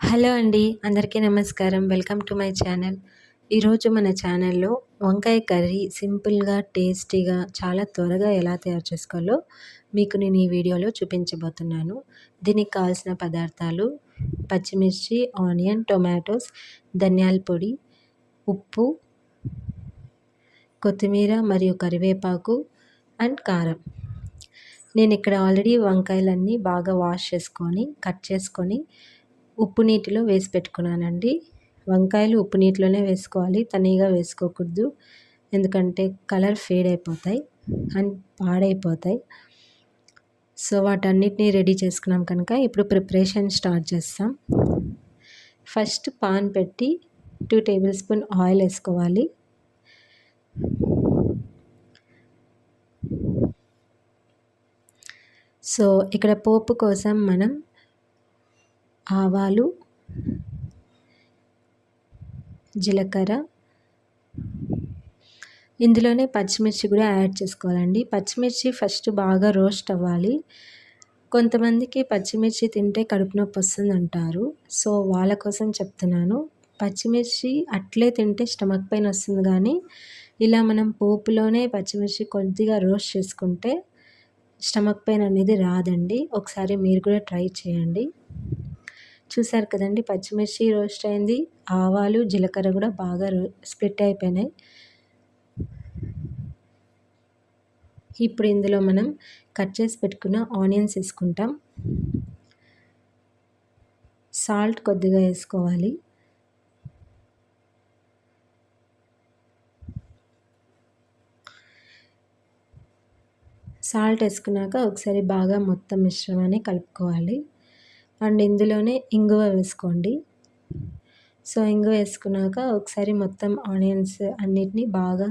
Hello అండి అందరికీ నమస్కారం. Welcome to my channel. ఈరోజు మన ఛానల్లో వంకాయ కర్రీ సింపుల్గా టేస్టీగా చాలా త్వరగా ఎలా తయారు చేసుకోవాలో మీకు నేను ఈ వీడియోలో చూపించబోతున్నాను. దీనికి కావాల్సిన పదార్థాలు పచ్చిమిర్చి ఆనియన్ టొమాటోస్ ధనియాల పొడి ఉప్పు కొత్తిమీర మరియు కరివేపాకు అండ్ కారం. నేను ఇక్కడ ఆల్రెడీ వంకాయలన్నీ బాగా వాష్ చేసుకొని కట్ చేసుకొని ఉప్పు నీటిలో వేసి పెట్టుకున్నానండి. వంకాయలు ఉప్పు నీటిలోనే వేసుకోవాలి తనీగా వేసుకోకూడదు. ఎందుకంటే కలర్ ఫేడ్ అయిపోతాయి అండ్ పాడైపోతాయి. సో వాటన్నిటిని రెడీ చేసుకున్నాం కనుక ఇప్పుడు ప్రిపరేషన్ స్టార్ట్ చేస్తాం. ఫస్ట్ పాన్ పెట్టి టూ టేబుల్ స్పూన్ ఆయిల్ వేసుకోవాలి. సో ఇక్కడ పోపు కోసం మనం ఆవాలు జీలకర్ర. ఇందులోనే పచ్చిమిర్చి కూడా యాడ్ చేసుకోవాలండి. పచ్చిమిర్చి ఫస్ట్ బాగా రోస్ట్ అవ్వాలి. కొంతమందికి పచ్చిమిర్చి తింటే కడుపు నొప్పి వస్తుంది అంటారు. సో వాళ్ళ కోసం చెప్తున్నాను. పచ్చిమిర్చి అట్లే తింటే స్టమక్ పెయిన్ వస్తుంది కానీ ఇలా మనం పోపులోనే పచ్చిమిర్చి కొద్దిగా రోస్ట్ చేసుకుంటే స్టమక్ పెయిన్ అనేది రాదండి. ఒకసారి మీరు కూడా ట్రై చేయండి. చూసారు కదండి పచ్చిమిర్చి రోస్ట్ అయింది. ఆవాలు జీలకర్ర కూడా బాగా స్ప్లిట్ అయిపోయినాయి. ఇప్పుడు ఇందులో మనం కట్ చేసి పెట్టుకున్న ఆనియన్స్ వేసుకుంటాం. సాల్ట్ కొద్దిగా వేసుకోవాలి. సాల్ట్ వేసుకున్నాక ఒకసారి బాగా మొత్తం మిశ్రమాన్ని కలుపుకోవాలి. అండ్ ఇందులోనే ఇంగువ వేసుకోండి. సో ఇంగువ వేసుకున్నాక ఒకసారి మొత్తం ఆనియన్స్ అన్నిటినీ బాగా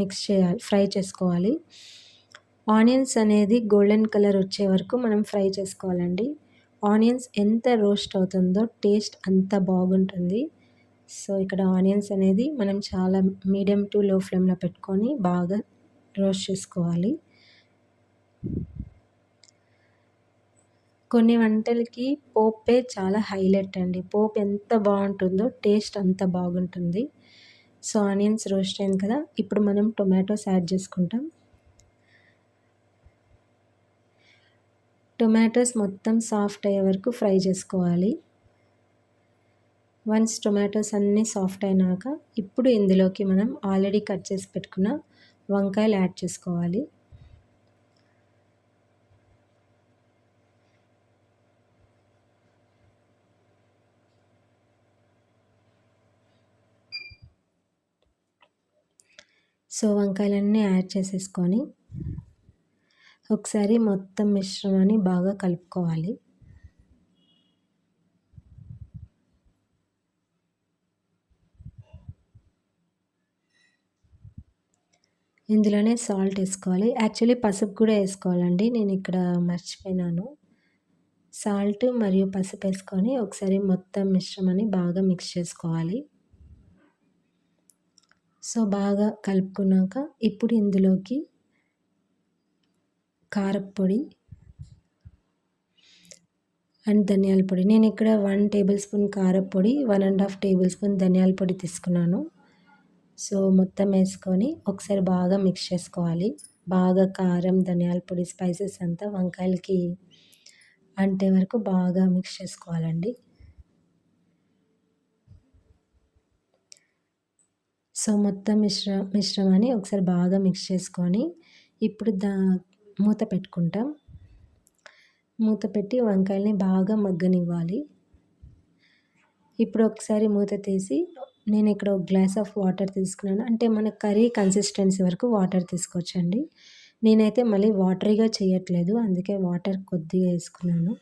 మిక్స్ చేయాలి ఫ్రై చేసుకోవాలి. ఆనియన్స్ అనేది గోల్డెన్ కలర్ వచ్చే వరకు మనం ఫ్రై చేసుకోవాలండి. ఆనియన్స్ ఎంత రోస్ట్ అవుతుందో టేస్ట్ అంత బాగుంటుంది. సో ఇక్కడ ఆనియన్స్ అనేది మనం చాలా మీడియం టు లో ఫ్లేమ్లో పెట్టుకొని బాగా రోస్ట్ చేసుకోవాలి. కొన్ని వంటలకి పోపే చాలా హైలైట్ అండి. పోపు ఎంత బాగుంటుందో టేస్ట్ అంత బాగుంటుంది. సో ఆనియన్స్ రోస్ట్ అయింది కదా ఇప్పుడు మనం టొమాటోస్ యాడ్ చేసుకుంటాం. టొమాటోస్ మొత్తం సాఫ్ట్ అయ్యే వరకు ఫ్రై చేసుకోవాలి. వన్స్ టొమాటోస్ అన్నీ సాఫ్ట్ అయినాక ఇప్పుడు ఇందులోకి మనం ఆల్రెడీ కట్ చేసి పెట్టుకున్న వంకాయలు యాడ్ చేసుకోవాలి. సో వంకాయలన్నీ యాడ్ చేసేసుకొని ఒకసారి మొత్తం మిశ్రమాన్ని బాగా కలుపుకోవాలి. ఇందులోనే సాల్ట్ వేసుకోవాలి. యాక్చువల్లీ పసుపు కూడా వేసుకోవాలండి. నేను ఇక్కడ మర్చిపోయినాను. సాల్ట్ మరియు పసుపు వేసుకొని ఒకసారి మొత్తం మిశ్రమాన్ని బాగా మిక్స్ చేసుకోవాలి. సో బాగా కలుపుకున్నాక ఇప్పుడు ఇందులోకి కారపొడి అండ్ ధనియాల పొడి. నేను ఇక్కడ వన్ టేబుల్ స్పూన్ కారపొడి one and half tablespoon ధనియాల పొడి తీసుకున్నాను. సో మొత్తం వేసుకొని ఒకసారి బాగా మిక్స్ చేసుకోవాలి. బాగా కారం ధనియాల పొడి స్పైసెస్ అంతా వంకాయలకి అంటే వరకు బాగా మిక్స్ చేసుకోవాలండి. సో మొత్తం మిశ్ర మిశ్రమాన్ని ఒకసారి బాగా మిక్స్ చేసుకొని ఇప్పుడు దా మూత పెట్టుకుంటాం. మూత పెట్టి వంకాయల్ని బాగా మగ్గనివ్వాలి. ఇప్పుడు ఒకసారి మూత తీసి నేను ఇక్కడ ఒక గ్లాస్ ఆఫ్ వాటర్ తీసుకున్నాను. అంటే మన కర్రీ కన్సిస్టెన్సీ వరకు వాటర్ తీసుకోవచ్చండి. నేనైతే మళ్ళీ వాటరీగా చేయట్లేదు అందుకే వాటర్ కొద్దిగా వేసుకున్నాను.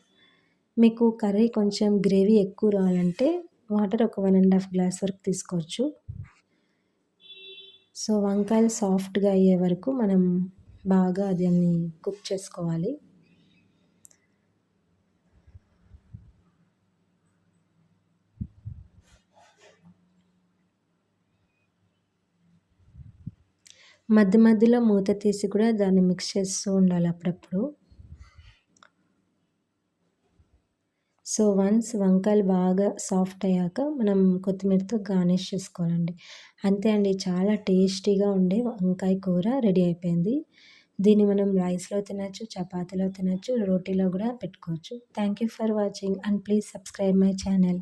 మీకు కర్రీ కొంచెం గ్రేవీ ఎక్కువ రావాలంటే వాటర్ ఒక వన్ అండ్ హాఫ్ గ్లాస్ వరకు తీసుకోవచ్చు. సో వంకాయలు సాఫ్ట్గా అయ్యే వరకు మనం బాగా దాన్ని కుక్ చేసుకోవాలి. మధ్య మధ్యలో మూత తీసి కూడా దాన్ని మిక్స్ చేస్తూ ఉండాలి అప్పుడప్పుడు. సో వన్స్ వంకాయలు బాగా సాఫ్ట్ అయ్యాక మనం కొత్తిమీరతో గార్నిష్ చేసుకోవాలండి. అంతే అండి చాలా టేస్టీగా ఉండే వంకాయ కూర రెడీ అయిపోయింది. దీన్ని మనం రైస్లో తినచ్చు చపాతీలో తినచ్చు రోటీలో కూడా పెట్టుకోవచ్చు. Thank you for watching and please subscribe my channel.